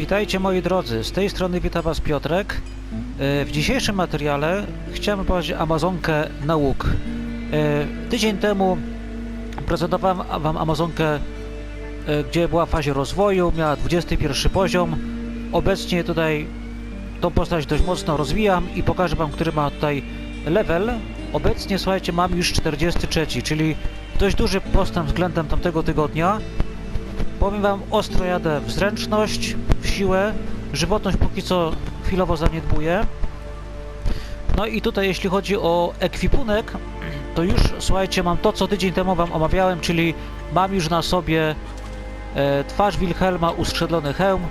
Witajcie moi drodzy, z tej strony wita Was Piotrek. E, W dzisiejszym materiale chciałem powiedzieć Amazonkę na łuk. E, Tydzień temu prezentowałem Wam Amazonkę, e, gdzie była w fazie rozwoju, miała 21 poziom. Obecnie tutaj tą postać dość mocno rozwijam i pokażę Wam, który ma tutaj level. Obecnie, słuchajcie, mam już 43, czyli dość duży postęp względem tamtego tygodnia. Powiem wam, ostro jadę w zręczność, w siłę, żywotność póki co chwilowo zaniedbuję. No i tutaj jeśli chodzi o ekwipunek, to już słuchajcie, mam to co tydzień temu wam omawiałem, czyli mam już na sobie e, twarz Wilhelma, uskrzydlony hełm,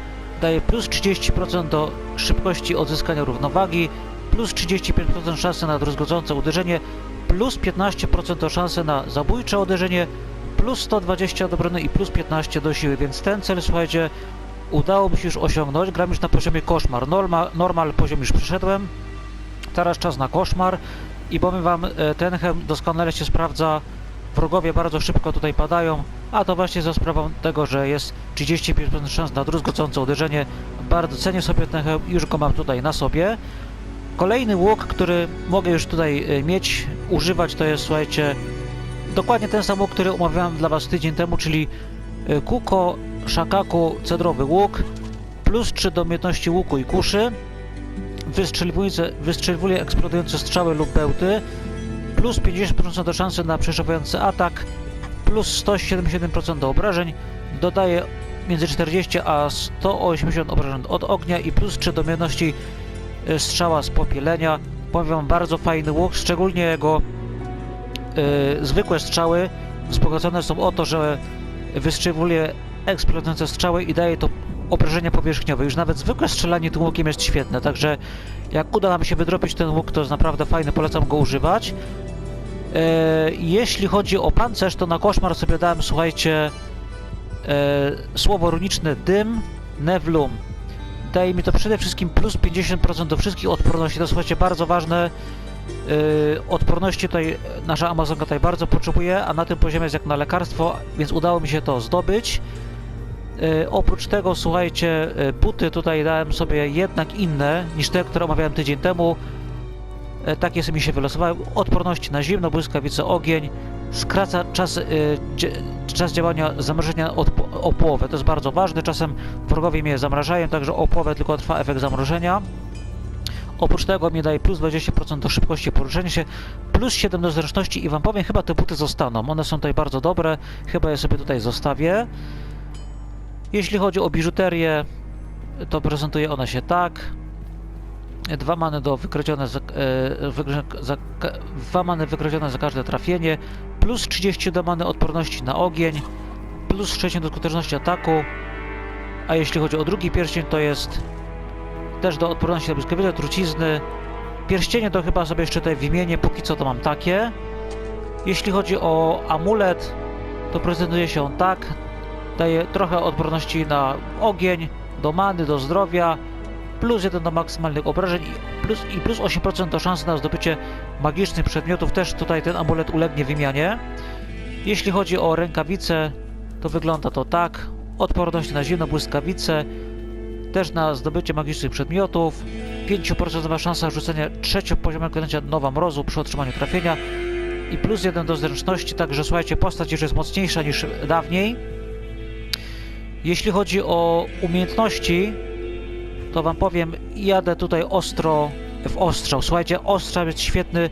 daje plus 30% do szybkości odzyskania równowagi, plus 35% szansy na druzgocące uderzenie, plus 15% szansy na zabójcze uderzenie, plus 120 do i plus 15 do siły, więc ten cel, słuchajcie, udało mi się już osiągnąć. Gram już na poziomie koszmar. Normal, normal poziom już przeszedłem. Teraz czas na koszmar i powiem wam, e, ten hełm doskonale się sprawdza. Wrogowie bardzo szybko tutaj padają, a to właśnie za sprawą tego, że jest 35% szans na druzgocące uderzenie. Bardzo cenię sobie ten hełm, już go mam tutaj na sobie. Kolejny łuk, który mogę już tutaj e, mieć, używać, to jest, słuchajcie, dokładnie ten sam łuk, który omawiałem dla Was tydzień temu, czyli y, Kuko Shakaku cedrowy łuk, plus 3 do umiejętności łuku i kuszy, wystrzeliwujące, wystrzeliwuje eksplodujące strzały lub bełty, plus 50% do szansy na przeszywający atak, plus 177% do obrażeń, dodaje między 40 a 180 obrażeń od ognia i plus 3 do umiejętności y, strzała z popielenia. Powiem bardzo fajny łuk, szczególnie jego zwykłe strzały wzbogacone są o to, że wystrzeliwuje eksplodujące strzały i daje to obrażenia powierzchniowe. Już nawet zwykłe strzelanie tym łukiem jest świetne, także jak uda nam się wydrobić ten łuk, to jest naprawdę fajny, polecam go używać. E, jeśli chodzi o pancerz, to na koszmar sobie dałem, słuchajcie, e, słowo runiczne dym, nevlum. Daje mi to przede wszystkim plus 50% do wszystkich odporności, to słuchajcie, bardzo ważne. Yy, odporności tutaj nasza Amazonka tutaj bardzo potrzebuje, a na tym poziomie jest jak na lekarstwo, więc udało mi się to zdobyć. Yy, oprócz tego, słuchajcie, yy, buty tutaj dałem sobie jednak inne niż te, które omawiałem tydzień temu. Takie sobie mi się wylosowały. Odporności na zimno, błyskawice, ogień. Skraca czas, czas działania zamrożenia o połowę. To jest bardzo ważne. Czasem wrogowie mnie zamrażają, także o połowę tylko trwa efekt zamrożenia. Oprócz tego mi daje plus 20% do szybkości poruszania się, plus 7 do zręczności i wam powiem, chyba te buty zostaną. One są tutaj bardzo dobre, chyba je sobie tutaj zostawię. Jeśli chodzi o biżuterię, to prezentuje ona się tak. Dwa many do wykroczone za, e, za, dwa many wykroczone za każde trafienie, plus 30 do many odporności na ogień, plus 60 do skuteczności ataku. A jeśli chodzi o drugi pierścień, to jest też do odporności na błyskawice, trucizny. Pierścienie to chyba sobie jeszcze tutaj wymienię, póki co to mam takie. Jeśli chodzi o amulet, to prezentuje się on tak. Daje trochę odporności na ogień, do many, do zdrowia, plus 1 do maksymalnych obrażeń i plus, i plus 8% do szansy na zdobycie magicznych przedmiotów. Też tutaj ten amulet ulegnie wymianie. Jeśli chodzi o rękawice, to wygląda to tak. Odporność na zimno, błyskawice, też na zdobycie magicznych przedmiotów, 5% szansa rzucenia trzeciopoziomego klęcia Nowa Mrozu przy otrzymaniu trafienia i plus 1 do zręczności, także słuchajcie, postać już jest mocniejsza niż dawniej. Jeśli chodzi o umiejętności, to wam powiem, jadę tutaj ostro w ostrzał. Słuchajcie, ostrzał jest świetny,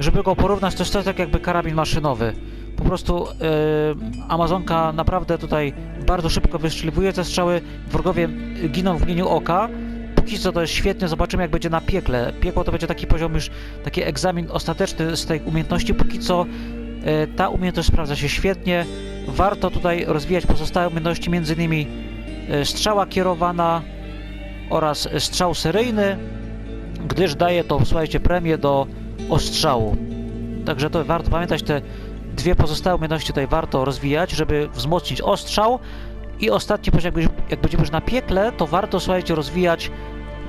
żeby go porównać, to jest tak jakby karabin maszynowy. Po prostu yy, Amazonka naprawdę tutaj bardzo szybko wystrzeliwuje te strzały, wrogowie giną w mgnieniu oka. Póki co to jest świetnie, zobaczymy jak będzie na piekle. Piekło to będzie taki poziom już, taki egzamin ostateczny z tej umiejętności. Póki co yy, ta umiejętność sprawdza się świetnie. Warto tutaj rozwijać pozostałe umiejętności, innymi yy, strzała kierowana oraz strzał seryjny, gdyż daje to, słuchajcie, premię do ostrzału. Także to warto pamiętać, te dwie pozostałe umiejętności tutaj warto rozwijać, żeby wzmocnić ostrzał. I ostatni poziom, jak, będziemy- już na piekle, to warto, słuchajcie, rozwijać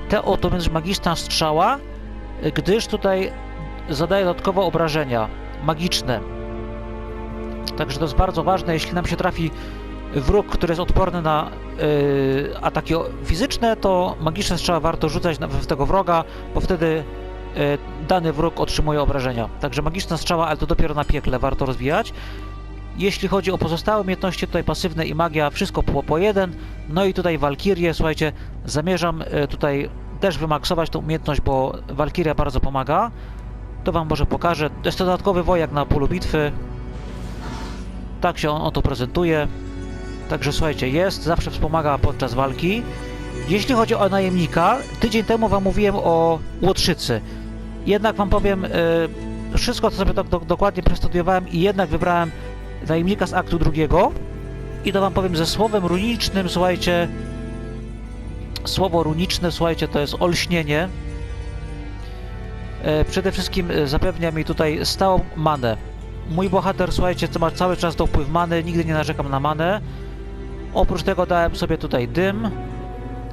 tę oto umiejętność magiczna strzała, gdyż tutaj zadaje dodatkowe obrażenia magiczne. Także to jest bardzo ważne, jeśli nam się trafi wróg, który jest odporny na y, ataki fizyczne, to magiczne strzała warto rzucać w tego wroga, bo wtedy dany wróg otrzymuje obrażenia. Także magiczna strzała, ale to dopiero na piekle warto rozwijać. Jeśli chodzi o pozostałe umiejętności, tutaj pasywne i magia, wszystko po, po jeden. No i tutaj Walkirię, słuchajcie, zamierzam y, tutaj też wymaksować tą umiejętność, bo Walkiria bardzo pomaga. To wam może pokażę. To jest to dodatkowy wojak na polu bitwy. Tak się on, on to prezentuje. Także słuchajcie, jest, zawsze wspomaga podczas walki. Jeśli chodzi o najemnika, tydzień temu wam mówiłem o Łotrzycy. Jednak wam powiem, y, wszystko to sobie do, do, dokładnie prestudiowałem i jednak wybrałem najemnika z aktu drugiego. I to wam powiem ze słowem runicznym, słuchajcie. Słowo runiczne, słuchajcie, to jest olśnienie. E, Przede wszystkim e, zapewnia mi tutaj stałą manę. Mój bohater, słuchajcie, co ma cały czas dopływ many, nigdy nie narzekam na manę. Oprócz tego dałem sobie tutaj dym.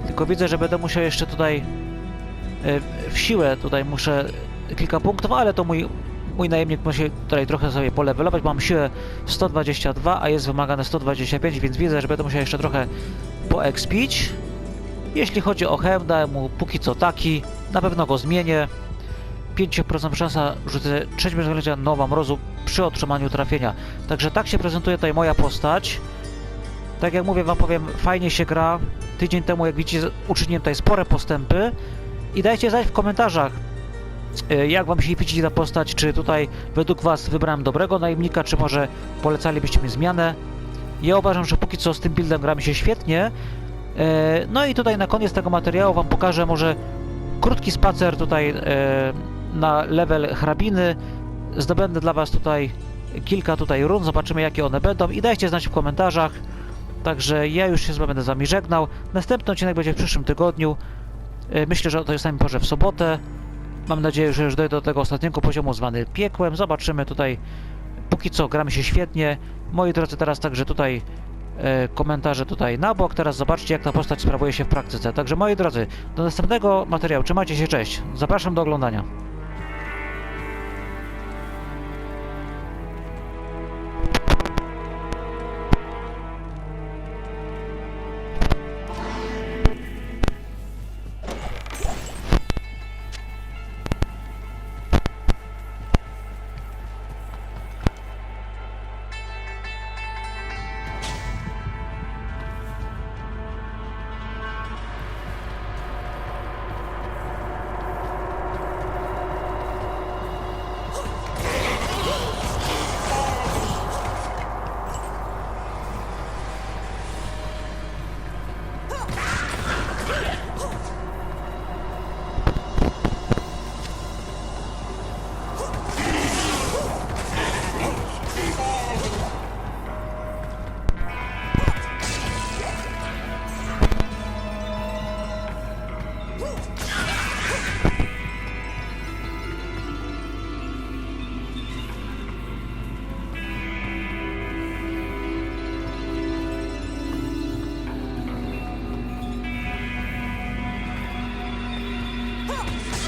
Tylko widzę, że będę musiał jeszcze tutaj w siłę tutaj muszę kilka punktów, ale to mój, mój najemnik musi tutaj trochę sobie polewelować. Mam siłę 122, a jest wymagane 125, więc widzę, że będę musiał jeszcze trochę poekspić. Jeśli chodzi o hełm, dałem mu póki co taki. Na pewno go zmienię. 5% szansa rzucę trzecią względzie nowa mrozu przy otrzymaniu trafienia. Także tak się prezentuje tutaj moja postać. Tak jak mówię, wam powiem, fajnie się gra. Tydzień temu, jak widzicie, uczyniłem tutaj spore postępy. I dajcie znać w komentarzach, y, jak wam się widzi ta postać, czy tutaj według was wybrałem dobrego najemnika, czy może polecalibyście mi zmianę. Ja uważam, że póki co z tym buildem gra mi się świetnie. E, No i tutaj na koniec tego materiału wam pokażę może krótki spacer tutaj e, na level hrabiny. Zdobędę dla was tutaj kilka tutaj run, zobaczymy jakie one będą i dajcie znać w komentarzach. Także ja już się z wami będę z wami żegnał. Następny odcinek będzie w przyszłym tygodniu. E, Myślę, że samej porze w sobotę. Mam nadzieję, że już dojdę do tego ostatniego poziomu zwany piekłem. Zobaczymy tutaj. Póki co gramy się świetnie. Moi drodzy, teraz także tutaj e, komentarze tutaj na bok. Teraz zobaczcie, jak ta postać sprawuje się w praktyce. Także moi drodzy, do następnego materiału. Trzymajcie się, cześć. Zapraszam do oglądania.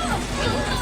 Oh,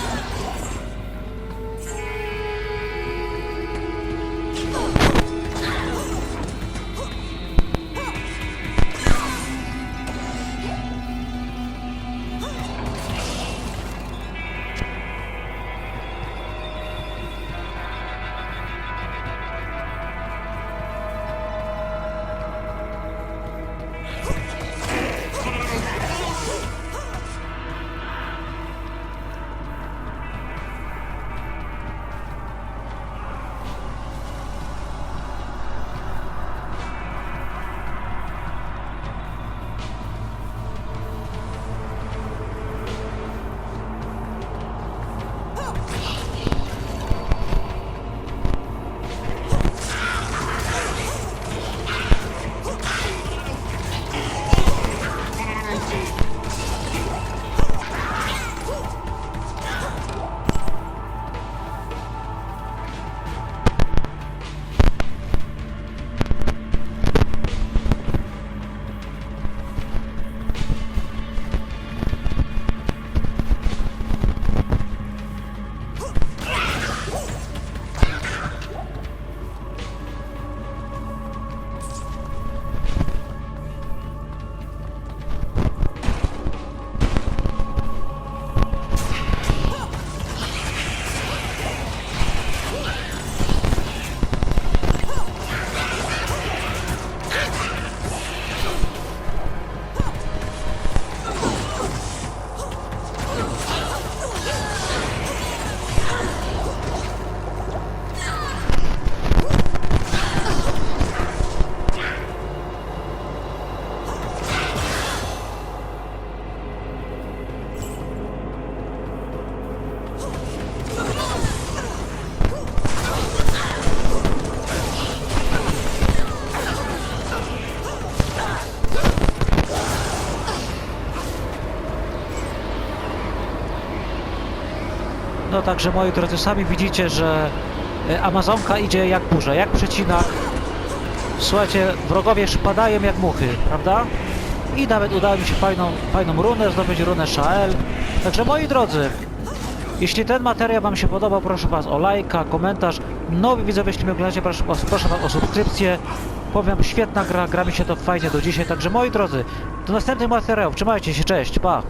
także moi drodzy, sami widzicie, że e, Amazonka idzie jak burza, jak przecinak. Słuchajcie, wrogowie już padają jak muchy, prawda? I nawet udało mi się fajną, fajną runę zdobyć, runę Shael. Także moi drodzy, jeśli ten materiał Wam się podobał, proszę Was o lajka, komentarz. Nowi widzowie, jeśli mnie oglądacie, proszę, proszę Was o subskrypcję. Powiem, świetna gra, gra mi się to fajnie do dzisiaj. Także moi drodzy, do następnych materiałów. Trzymajcie się, cześć, pa!